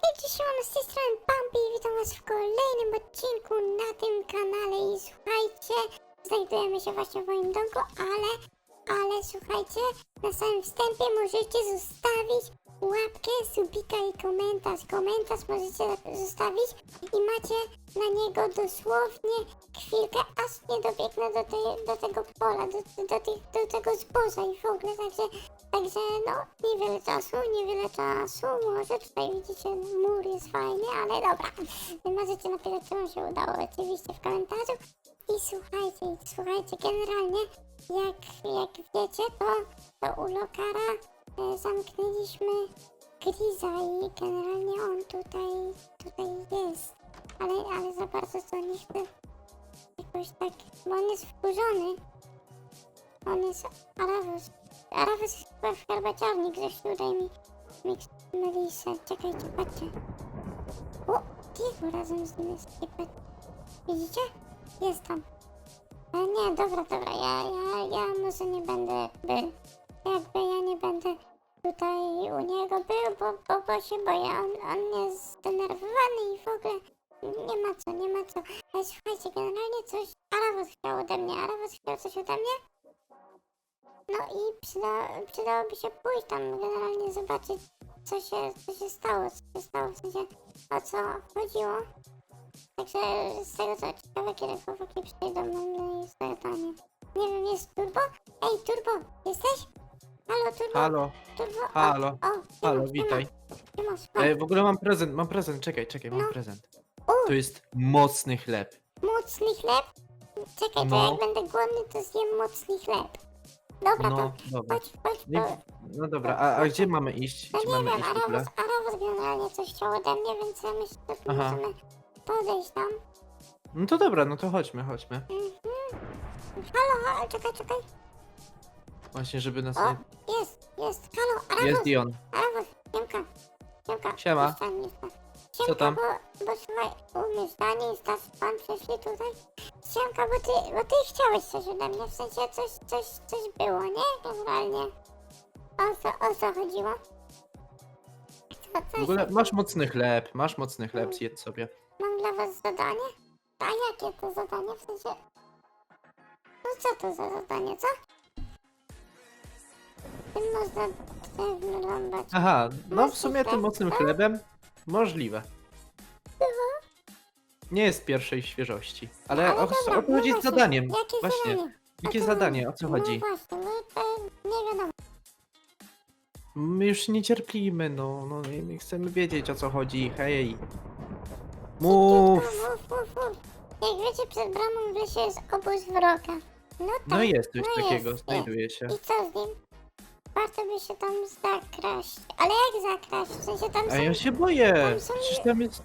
hejcie, siemano, z tej strony Bambi i witam was w kolejnym odcinku na tym kanale i słuchajcie, znajdujemy się właśnie w moim domku, ale, ale słuchajcie, na samym wstępie możecie zostawić łapkę, subika i komentarz. Komentarz możecie zostawić i macie na niego dosłownie chwilkę, aż nie dobiegnę do, tej, do tego pola, do, do, tych, do tego zboża i w ogóle, także Także no, niewiele czasu, niewiele czasu. Może tutaj widzicie, mur jest fajny, ale dobra. Możecie napisać, co wam się udało oczywiście w komentarzu. I słuchajcie, słuchajcie, generalnie jak, jak wiecie, to, to u Lokara zamknęliśmy Griza i generalnie on tutaj, tutaj jest. Ale, ale za bardzo to jakoś tak, bo on jest wkurzony. On jest Arawus. Arawus jest chyba w herbaciarni, ktoś tutaj mi. Czekajcie, patrzcie. O, Diego razem z nim jest. Widzicie? Jest tam. Ale nie, dobra, dobra, ja, ja, ja może nie będę jakby, jakby ja nie będę tutaj u niego był, bo, bo, bo się boję, on, on jest zdenerwowany i w ogóle nie ma co, nie ma co. Ale słuchajcie, generalnie coś Arawus chciał ode mnie, Arawus chciał coś ode mnie. No i przyda, przydałoby się pójść tam generalnie zobaczyć, co się, co się stało, co się stało, w sensie o co chodziło. Także z tego co ciekawe, kiedy chłopaki przyjdą, mam zadanie. Nie wiem, jest Turbo? Ej, Turbo, jesteś? Halo, Turbo? Halo, Turbo? O, halo, o, halo, Tymosz, witaj. Tymosz, Tymosz, E, chodź. w ogóle mam prezent, mam prezent, czekaj, czekaj, mam No. prezent. O, To jest mocny chleb. mocny chleb? Czekaj, to No. jak będę głodny, to zjem mocny chleb. Dobra, No, to dobra. chodź, chodź, Nie, bo... no dobra, a, a gdzie mamy iść? No Gdzie nie mamy wiem, iść w ogóle? Generalnie coś chciał ode mnie, więc ja myślę, że Aha. możemy podejść tam. No to dobra, no to chodźmy, chodźmy. Mhm. Halo, halo, czekaj, czekaj. Właśnie, żeby nas O, nie... jest, jest, halo, Arawos, Jest Dion. Arawos, Siemka, Siemka. Siema. Jest tam, Siemka? Bo, bo słuchaj, umiesz Dani i Stas, pan przeszli tutaj. Siemka, bo ty, bo ty chciałeś coś ode mnie, w sensie coś, coś, coś było, nie? Generalnie. O co, o co chodziło? Co, co W ogóle się- masz mocny chleb, masz mocny chleb, zjedz sobie. Mam dla was zadanie? A jakie to zadanie? W sensie... No co to za zadanie, co? Tym można drewno rąbać. Aha, no w sumie tym chleb, mocnym tak? chlebem możliwe. Nie jest pierwszej świeżości. Ale, Ale o, dobra, o co no chodzi z właśnie, zadaniem? Jakie Właśnie, zadanie? jakie co zadanie, o co chodzi? No właśnie, no to nie wiadomo. My już nie cierplimy, no, no i my chcemy wiedzieć o co chodzi, hej. Mów! Szybciutko, mów, mów, mów. Jak wiecie, przed bramą w lesie jest obóz wroga. No tak, No jest coś no takiego, jest, znajduje się. I co z nim? Warto by się tam zakraść. Ale jak zakraść? W sensie tam A są... ja się boję, tam są- przecież tam jest,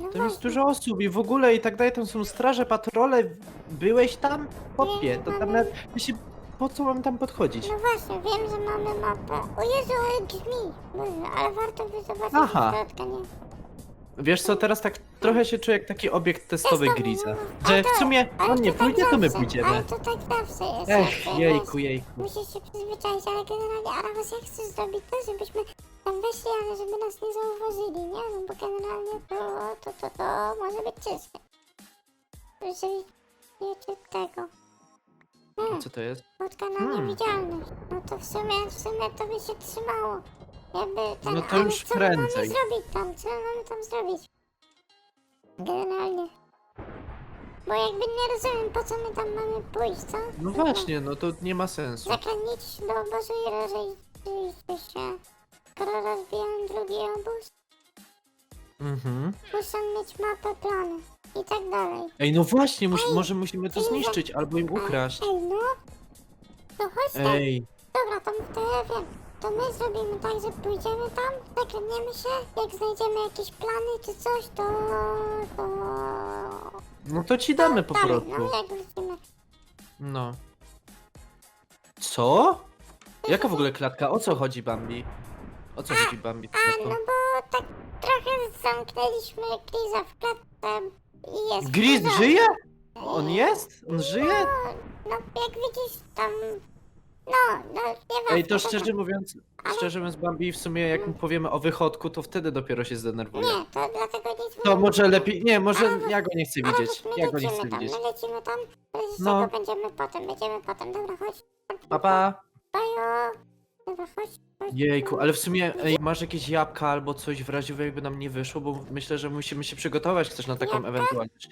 no tam jest właśnie. dużo osób i w ogóle i tak dalej, tam są straże, patrole, byłeś tam? Popie, to tam nawet, ja się, po co mam tam podchodzić? No właśnie, wiem, że mamy mapę. O Jezu, ale grzmi. Boże, ale warto by zobaczyć Aha. do środka, nie? Wiesz co, teraz tak trochę się czuję jak taki obiekt testowy Griza, że w to- sumie on nie tak pójdzie, to my Ale pójdziemy. to tak zawsze jest. Ech, jakby, jejku, wiesz. jejku. Musisz się przyzwyczaić, ale generalnie Aravas jak chcesz zrobić to, żebyśmy tam weszli, ale żeby nas nie zauważyli, nie? No bo generalnie to, to, to, to może być ciężkie. Jeżeli wiecie tego. Hmm, Co to jest? Spotka na Hmm. niewidzialność. No to w sumie, w sumie to by się trzymało. Jakby ten, No to ale już co my mamy prędzej. zrobić tam? Co my mamy tam zrobić? Generalnie. Bo jakby nie rozumiem, po co my tam mamy pójść, co? No właśnie, no to nie ma sensu. Zakradnić się do obozu i rozejść się. Skoro rozbijam drugi obóz, Mhm. muszę mieć mapę, plany i tak dalej. Ej, no właśnie, mus, może musimy to ej, zniszczyć albo im ukraść. Ej, no. To chodź tam. Ej, Dobra, to, to ja wiem. To my zrobimy tak, że pójdziemy tam, zakradniemy się, jak znajdziemy jakieś plany czy coś, to... to... no to ci damy po dalej, prostu. No, jak wrócimy. No. Co? Jaka w ogóle klatka? O co chodzi Bambi? O co chodzi Bambi? A, no bo tak trochę zamknęliśmy Griza w klatce i jest... Gris wkurzony. żyje? On jest? On żyje? No, no, jak widzisz, tam No, no, nieważne. Ej, to szczerze mówiąc, Ale- szczerze mówiąc, Bambi, w sumie jak mu powiemy o wychodku, to wtedy dopiero się zdenerwuje. Nie, to dlatego nic To nie może lepiej, nie, może Ale- ja go nie chcę Ale widzieć. my Ja go nie lecimy chcę tam, widzieć. my lecimy tam, z No. tego będziemy potem, będziemy potem, dobra, chodź. Pa, pa. Bajo. Dobra, chodź, chodź. Jejku, ale w sumie, ej, masz jakieś jabłka albo coś w razie jakby nam nie wyszło, bo myślę, że musimy się przygotować też na taką Jabłka? ewentualność.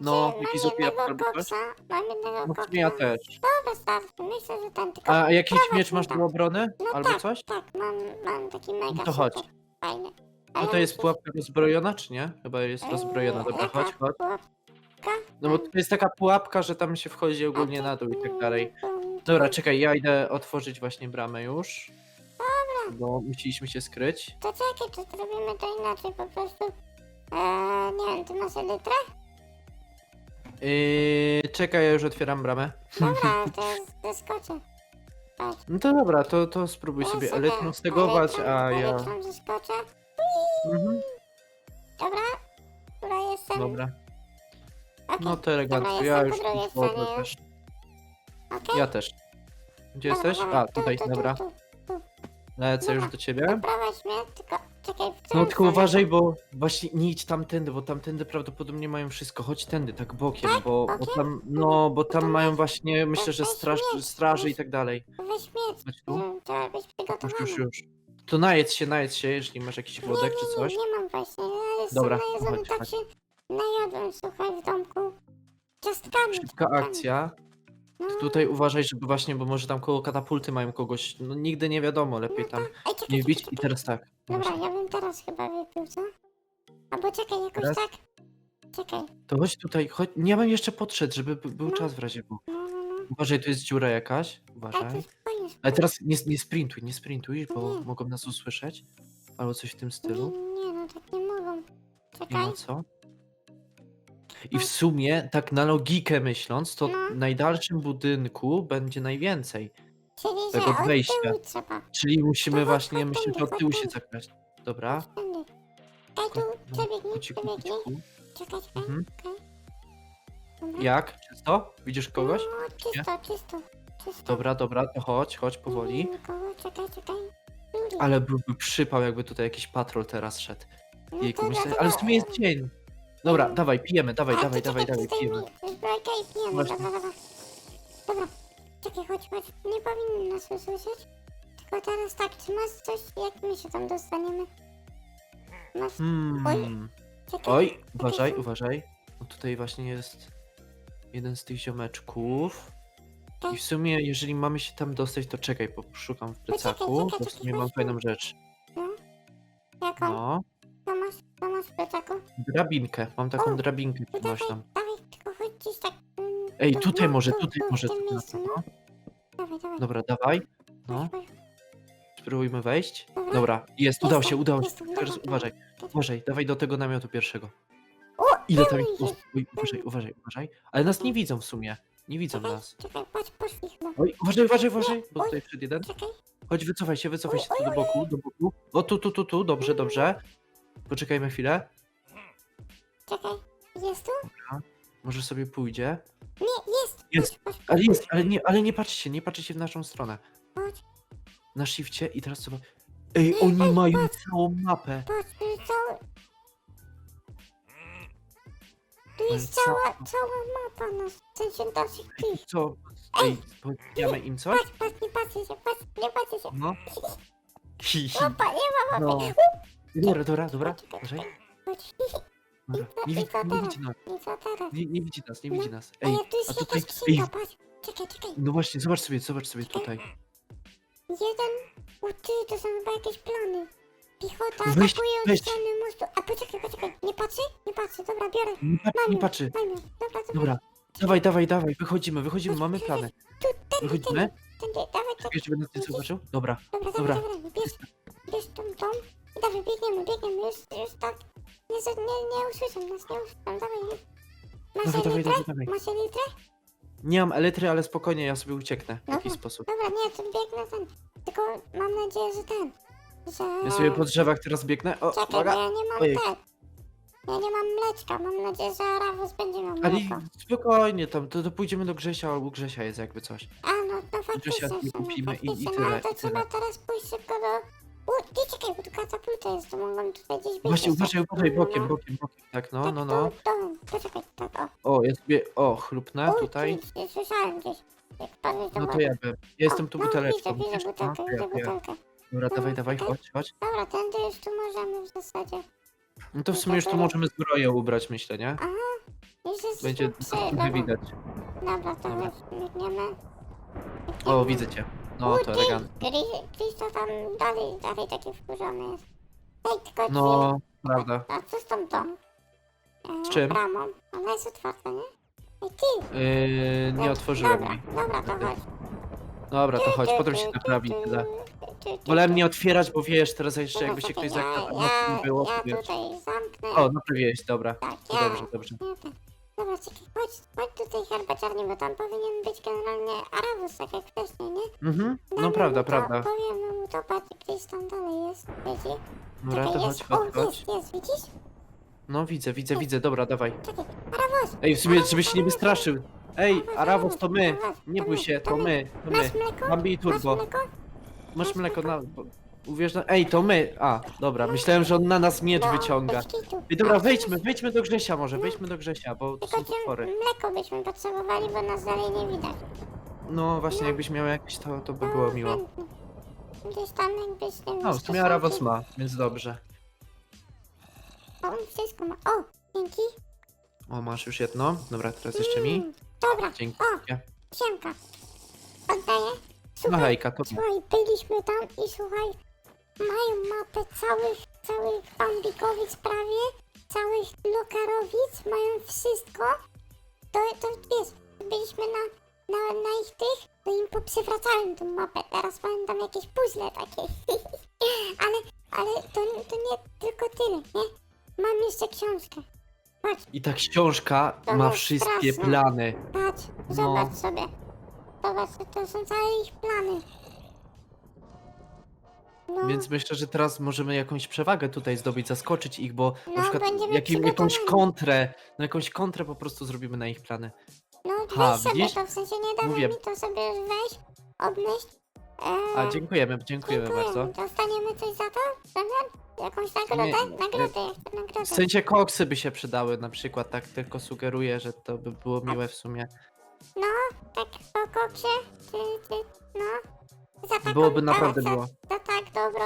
No, jakiś jednego albo coś? mam jednego No w koksa. sumie ja też. Dobra, starczy, myślę, że ten tylko... A jakiś prowadź miecz masz tam. do obrony? No Albo tak, coś? tak, mam, mam taki mega No to chodź. super, fajny. No to jest pułapka rozbrojona, czy nie? Chyba jest rozbrojona, dobra, chodź, chodź. No bo to jest taka pułapka, że tam się wchodzi ogólnie na dół i tak dalej. Dobra, czekaj, ja idę otworzyć właśnie bramę już. Bo musieliśmy się skryć. To czekaj, to zrobimy to inaczej, po prostu... Eee, nie wiem, ty masz litrę? Yy, czekaj, ja już otwieram bramę. Dobra, to zeskoczę. Patrz. No to dobra, to, to spróbuj Ja sobie stegować, elektron- a ja... zeskoczę. Mhm, Dobra, która jestem? dobra. Okej, No to elegancko, Dobra, ja jestem już po drugiej wchodzę stronie też. okej. Ja też. Gdzie Dobra, jesteś? dobra, A, tu, tutaj, tu, tu, dobra. tu. Lecę już Dobra. do ciebie. Prowadź mnie, tylko czekaj, No tylko uważaj, bo właśnie nie idź tamtędy, bo tamtędy prawdopodobnie mają wszystko. Chodź tędy, tak bokiem, Tak? bo, bo Bokiem? tam, no, bo tam mają właśnie, myślę, że straż, straży i tak dalej. Weź miecz, Chodź tu. trzeba być Już, przygotowany. już, już. To najedz się, najedz się, jeśli masz jakiś wódek czy nie, coś. Nie, nie mam właśnie, ja jestem Dobra, najedzony, chodź, tak chodź. się najadłem, słuchaj, w domku. Ciastkami. Szybka ciastkami. akcja. No, Tutaj uważaj, żeby właśnie, bo może tam koło katapulty mają kogoś, no nigdy nie wiadomo, lepiej no tam tak. Ej, czekaj, nie czekaj, wbić i czekaj. teraz tak. Dobra, ja bym teraz chyba wypił, co? Albo czekaj, jakoś Teraz? tak. Czekaj. To chodź tutaj, chodź, nie bym jeszcze podszedł, żeby b- był No. czas w razie był. No, no, no. Uważaj, tu jest dziura jakaś, Ej, to uważaj. spokojnie, Ale spokojnie. teraz nie, nie sprintuj, nie sprintuj, bo Nie. mogą nas usłyszeć. Albo coś w tym Nie, stylu. nie, no tak nie mogą. Nie Czekaj. ma co. I w sumie, tak na logikę myśląc, to No. w najdalszym budynku będzie najwięcej. Czyli, że tego od wejścia. tyłu trzeba. Czyli musimy chodź, właśnie, chodź myślę, tędy, że od chodź tyłu się tędy. zakraść. Dobra. Tędy. Tu, No, przebiegnij, po przebiegnij. cichu. Czekaj, czekaj, Mhm. okej. Dobra. Jak? Czysto? Widzisz kogoś? No, czysto, czysto, czysto. Dobra, dobra, to chodź, chodź powoli. Nie, nikogo, czekaj, czekaj. Ale byłby przypał, jakby tutaj jakiś patrol teraz szedł. No Jejku, to myślę, dlatego- ale w sumie jest dzień. Dobra, dawaj, pijemy, dawaj, A, dawaj, dawaj, dawaj, tutaj pijemy. mi i pijemy, Właśnie. dobra, dobra. Dobra, czekaj, chodź, chodź. Nie powinni nas usłyszeć. Tylko teraz tak, czy masz coś, jak my się tam dostaniemy? Masz, Hmm. czekaj. Oj, uważaj, uważaj. Bo tutaj właśnie jest jeden z tych ziomeczków. I w sumie, jeżeli mamy się tam dostać, to czekaj, poszukam w Poczekaj, plecaku, bo w sumie mam fajną rzecz. Jaką? No, masz, plecaku? drabinkę, mam taką O, drabinkę To dawaj, tylko chodź gdzieś tak. mm, Ej, tu, tutaj no, może, tu, tutaj tu, może. W tym miejscu, no. no. Dawaj, dawaj. Dobra, dawaj. No, Chodź, chodź. spróbujmy wejść. Dobra. Dobra, jest, udało się, udało się. jestem, Teraz dobra, uważaj, dobra. uważaj, dawaj do tego namiotu pierwszego. O, Ile tam jest. jest? Oj, uważaj, uważaj, uważaj. Ale nas nie widzą w sumie. Nie widzą Czekaj, nas. czekaj, patrz, poszli chyba. Oj, uważaj, uważaj, uważaj, bo tutaj wszedł jeden. Czekaj, Chodź, wycofaj się, wycofaj się tu do boku, do boku. O, tu, tu, tu, tu, dobrze, dobrze. Poczekajmy chwilę. czekaj. Jest tu? Może sobie pójdzie. Nie, jest. Jest. Chodź, Ale jest, ale nie, ale nie patrzcie, nie patrzcie w naszą stronę. chodź. Na shifcie i teraz sobie... Ej, oni mają całą mapę. Patrz, tu jest cała... Tu jest co? cała, cała mapa na w sensie naszych tych. Co? Ej, powiedziamy im coś? Patrz, patrz, nie patrzcie się, patrz, nie patrzcie się. No. Opa, nie ma No. mapy. Dobra, dobra, dobra. Uważaj. Chodź. Dobra. Nie, nie widzi nas. I co teraz? Nie, nie widzi nas, nie No. widzi nas. Ej, Ej, a tu jest a jakaś tutaj... skrzynka, Ej, patrz. Czekaj, czekaj. no właśnie, zobacz sobie, zobacz sobie tutaj. Jeden... U ty, to są chyba jakieś plany. Piechota Weź, atakuje od weź. strony mostu. A poczekaj, poczekaj. Nie patrzy? Nie patrzy, dobra, biorę. Nie Mam nie ją, patrzy. mam ją. Dobra, dobra. Dobra. Dawaj, dawaj, dawaj, wychodzimy, wychodzimy, mamy plany. Tu, tędy, Wychodzimy? tędy, tędy, dawaj, tak. Czekaj, żeby nas nie zobaczył? Dobra. Dobra, Dobra. dobra, dobra, bierz, bierz tą, tą. Dawaj, biegniemy, biegniemy, już, już tak. Nie, nie, nie usłyszą nas, nie usłyszą, dawaj. Masz Dawaj, dawaj, litrę? dawaj, dawaj. Masz litrę? Nie mam elektry, ale spokojnie, ja sobie ucieknę w Dobra. sposób. Dobra, nie, to biegnę ten. Tylko mam nadzieję, że ten, że... Ja sobie po drzewach teraz biegnę. O, Czekaj, bo uwaga. ja nie mam Ojej. te. Ja nie mam mleczka, mam nadzieję, że Arawus będzie miał Ale mleko. spokojnie, tam, to, to pójdziemy do Grzesia, albo Grzesia jest jakby coś. A, no no faktycznie, w sumie, kupimy i- i faktycznie, tyle, no ale to i trzeba tyle. teraz pójść szybko do... U, ty czekaj, bo tu katapulta jest, to mogą tutaj gdzieś być. Właśnie, jeszcze. uważaj, uważaj, No, bokiem, no. bokiem, bokiem. Tak, no, Tak, no, no. To, to, poczekaj, tak, o. O, ja sobie, o, chlupnę U, tutaj. tu, tu, Słyszałem gdzieś, jak padłeś do No to wody. ja bym. Ja jestem tu O, buteleczką. No, widzę, widzisz? widzę No, butelkę, to ja, widzę to ja. butelkę. Dobra, dawaj, No, dawaj, czekaj. chodź, chodź. Dobra, tędy już tu możemy w zasadzie. No to w sumie już tu możemy zbroję ubrać, myślę, nie? Aha, już jest Będzie przy, trochę dobra, widać. dobra, to Dobra. już biegniemy. O, Biegniemy. widzę cię. No, to elegancko. Chris to tam dalej, dalej taki wkurzony jest. Ej, tylko No, prawda. A co z tą tą? E, Z czym? Bramą. Ona jest otwarta, nie? Ej, ty! Yy, nie otworzyłem Dobra, jej. dobra, to chodź. Dobra, to chodź, potem się naprawi tyle. Wolałem nie otwierać, bo wiesz, teraz jeszcze jakby się ktoś ja, zakradł, no ja, nie było, ja to wiesz. tutaj zamknę. O, naprawiłeś, dobra. tak, To ja. dobrze, dobrze. Ja tak. Dobra, czekaj, chodź, chodź do tej herbaciarni, bo tam powinien być generalnie Arabus, tak jak wcześniej, nie? Mhm, no prawda, mu to, prawda. Powiemy mu to, patrz, gdzieś tam dalej jest, widzi? Dobra, to Czekaj, chodź, jest, chodź, o, chodź. jest, jest, widzisz? No widzę, widzę, widzę, dobra, dawaj. Czekaj! Ej, w sumie, żeby się nie wystraszył. Ej, Aravos, to my. Nie to bój się, to to my. to Masz my. mleko? Bambi i Masz Turbo. mleko? Masz mleko na... Uwierz na... Ej, to my. A, dobra, myślałem, że on na nas miecz No, wyciąga. bez kitu. Ej, dobra, wejdźmy, wejdźmy do Grzesia może, wejdźmy do Grzesia, bo to Tylko są potwory. cię mleko byśmy potrzebowali, bo nas dalej nie widać. No właśnie, jakbyś miał jakieś, to, to by było No, miło. chętnie. Gdzieś tam jakbyś No, w sumie Aravos ma, więc dobrze. O, on wszystko ma. O, dzięki. O, masz już jedno. Dobra, teraz jeszcze mi. Mm, Dobra, Dzięki. o, siemka. Oddaję. No Słuchaj, hejka, to słuchaj, byliśmy tam i słuchaj, mają mapę całych, całych bambikowic prawie, całych lokarowic, mają wszystko. To, to wiesz, byliśmy na, na, na ich tych, to im poprzywracałem tą mapę, teraz mają tam jakieś puzzle takie. ale, ale to, to nie tylko tyle, nie? Mam jeszcze książkę. Patrz, I ta książka To ma jest wszystkie straszne. plany. patrz, No. zobacz sobie. Zobacz, to są całe ich plany. No, Więc myślę, że teraz możemy jakąś przewagę tutaj zdobyć, zaskoczyć ich, bo No, na przykład będziemy jakim, jakąś przygotowani. kontrę, no jakąś kontrę po prostu zrobimy na ich plany. no Ha, weź sobie widzisz? to, w sensie nie dawaj Mówię. mi to sobie weź, obmyśl. Eee, A dziękujemy, dziękujemy bardzo. Dostaniemy coś za to? w zamian? Jakąś nagrodę? Nie, nagrodę, ja chcę nagrodę. W sensie koksy by się przydały na przykład, tak tylko sugeruję, że to by było miłe w sumie. No, tak po koksie, ty, ty, no. Za taką, Byłoby naprawdę za, miło. Za tak dobrą.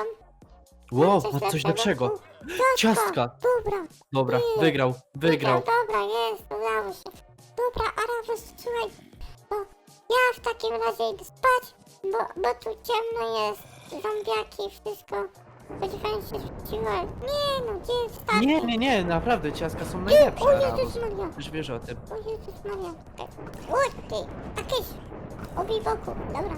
Wow, coś ma coś lepszego. lepszego. U, Ciastka. Dobra, Dobra, Ty. wygrał, wygrał. Dobra, jest, udało się. Dobra, Aravos, słuchaj, bo ja w takim razie idę spać, bo, bo tu ciemno jest, zombiaki, wszystko. Spodziewałem się, że. Nie no, gdzie jest? Nie, nie, nie, naprawdę ciastka są O najlepsze. Aravos. Jezus Maria, Już wiesz o tym. o Jezus Maria. O ty, jakieś, obij boku, dobra.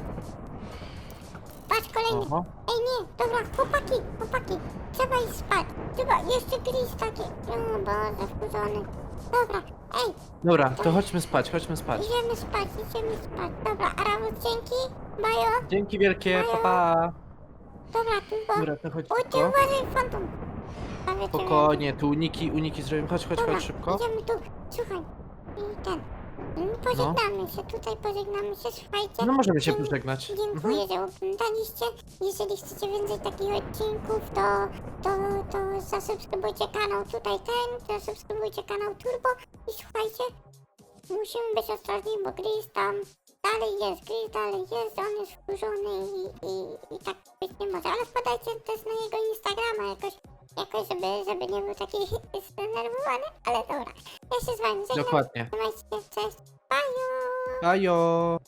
Patrz kolejny. Oho. Ej nie, dobra, chłopaki, chłopaki, trzeba iść spać. Trzeba, jeszcze gris taki. O Boże, wkurzony. Dobra, ej, Dobra, to chodźmy spać, chodźmy spać. idziemy spać, idziemy spać. Dobra, Arawus, dzięki, Majo. Dzięki wielkie, pa pa. Dobra, tylko, Dobra, to chodź szybko. uważaj, fantom. Cię Spokojnie, tu uniki, uniki zrobimy. Chodź, chodź, Dobra, chodź szybko. idziemy tu, słuchaj. I ten, mm, pożegnamy się, tutaj pożegnamy się, słuchajcie. No możemy się pożegnać. Dziękuję, Mhm. że oglądaliście. Jeżeli chcecie więcej takich odcinków, to, to, to zasubskrybujcie kanał tutaj ten, zasubskrybujcie kanał Turbo i słuchajcie, musimy być ostrożni, bo Gris tam dalej jest, Gris dalej jest, on jest wkurzony i, i, i tak być nie może, ale wpadajcie też na jego Instagrama jakoś, jakoś żeby, żeby nie był taki zdenerwowany, ale dobra, ja się z wami żegnam, Dokładnie. trzymajcie się, cześć, bye! Ajo.